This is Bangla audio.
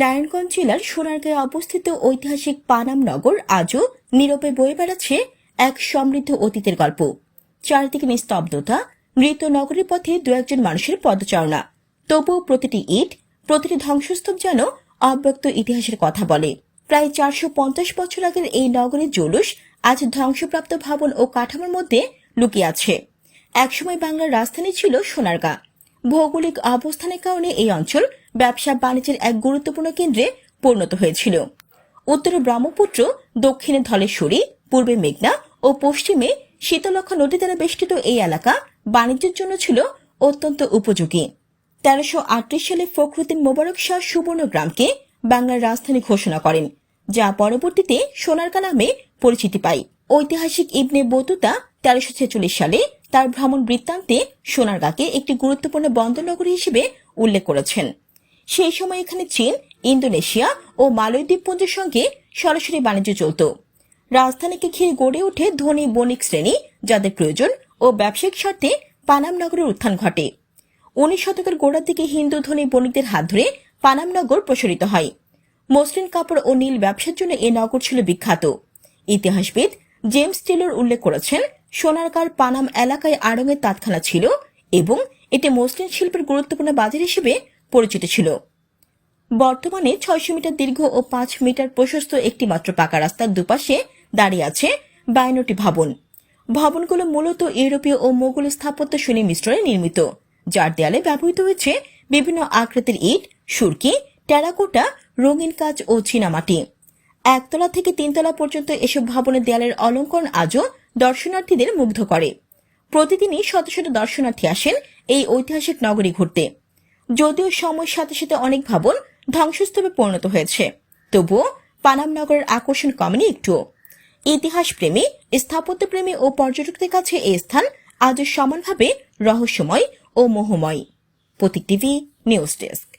নারায়ণগঞ্জ জেলার সোনারগাঁয়ে অবস্থিত ঐতিহাসিক পানাম নগর আজও নীরবে বয়ে বেড়াচ্ছে এক সমৃদ্ধ অতীতের গল্প। চারিদিকে নিস্তব্ধতা, মৃত নগরের পথে দু একজন মানুষের পদচারণা। তবুও প্রতিটি ইট, প্রতিটি ধ্বংসস্তূপ যেন অব্যক্ত ইতিহাসের কথা বলে। প্রায় চারশো পঞ্চাশ বছর আগের এই নগরের জৌলুস আজ ধ্বংসপ্রাপ্ত ভবন ও কাঠামোর মধ্যে লুকিয়ে আছে। একসময় বাংলার রাজধানী ছিল সোনারগাঁ। ভৌগোলিক অবস্থানের কারণে এই অঞ্চল ব্যবসা বাণিজ্যের এক গুরুত্বপূর্ণ কেন্দ্রে পরিণত হয়েছিল। উত্তরে ব্রহ্মপুত্র, দক্ষিণে ধলেশ্বরী, পূর্বে মেঘনা ও পশ্চিমে শীতলক্ষা নদী দ্বারা বেষ্টিত এই এলাকা বাণিজ্যের জন্য ছিল অত্যন্ত উপযোগী। তেরোশো সালে ফখরুদ্দিন মোবারক শাহ সুবর্ণ গ্রামকে বাংলার রাজধানী ঘোষণা করেন, যা পরবর্তীতে সোনারকা নামে পরিচিতি পায়। ঐতিহাসিক ইবনে বতুতা তেরোশো ছেচল্লিশ সালে তার ভ্রমণ বৃত্তান্তে সোনারগাঁকে একটি গুরুত্বপূর্ণ বন্দরনগরী হিসেবে উল্লেখ করেছেন। সেই সময় এখানে চীন, ইন্দোনেশিয়া ও মালয় দ্বীপপুঞ্জের সঙ্গে সরাসরি বাণিজ্য চলত। রাজধানীকে ঘিরে গড়ে ওঠে ধনী বণিক শ্রেণি, যাদের প্রয়োজন ও ব্যবসায়িক স্বার্থে পানাম নগরের উত্থান ঘটে। উনিশ শতকের গোড়ার দিকে হিন্দু ধনী বণিকদের হাত ধরে পানাম নগর প্রসারিত হয়। মসলিন কাপড় ও নীল ব্যবসার জন্য এ নগর ছিল বিখ্যাত। ইতিহাসবিদ জেমস টেলর উল্লেখ করেছেন, সোনারগাঁর পানাম এলাকায় আড়ঙের তাঁতখানা ছিল এবং এটি মসলিন শিল্পের গুরুত্বপূর্ণ বাজার হিসেবে পরিচিত ছিল। বর্তমানে ছয়শো মিটার দীর্ঘ ও পাঁচ মিটার প্রশস্ত একটি মাত্র পাকা রাস্তার দুপাশে দাঁড়িয়ে আছে বায়ান্নটি ভবন। ভবনগুলো মূলত ইউরোপীয় ও মোগল স্থাপত্য শৈলী মিশ্রণে নির্মিত, যার দেয়ালে ব্যবহৃত হয়েছে বিভিন্ন আকৃতির ইট, সুরকি, টেরাকোটা, রঙিন কাজ ও চীনামাটি। একতলা থেকে তিনতলা পর্যন্ত এসব ভবনের দেয়ালের অলঙ্করণ আজও দর্শনার্থীদের মুগ্ধ করে। প্রতিদিনই শত শত দর্শনার্থী আসেন এই ঐতিহাসিক নগরী ঘুরতে। যদিও সময়ের সাথে সাথে অনেক ভবন ধ্বংসস্তূপে পরিণত হয়েছে। তবুও পানাম নগরের আকর্ষণ কমেনি একটুও। ইতিহাস প্রেমী স্থাপত্য প্রেমী ও পর্যটকদের কাছে এই স্থান আজও সমানভাবে রহস্যময় ও মোহময়। Pratik TV, news desk.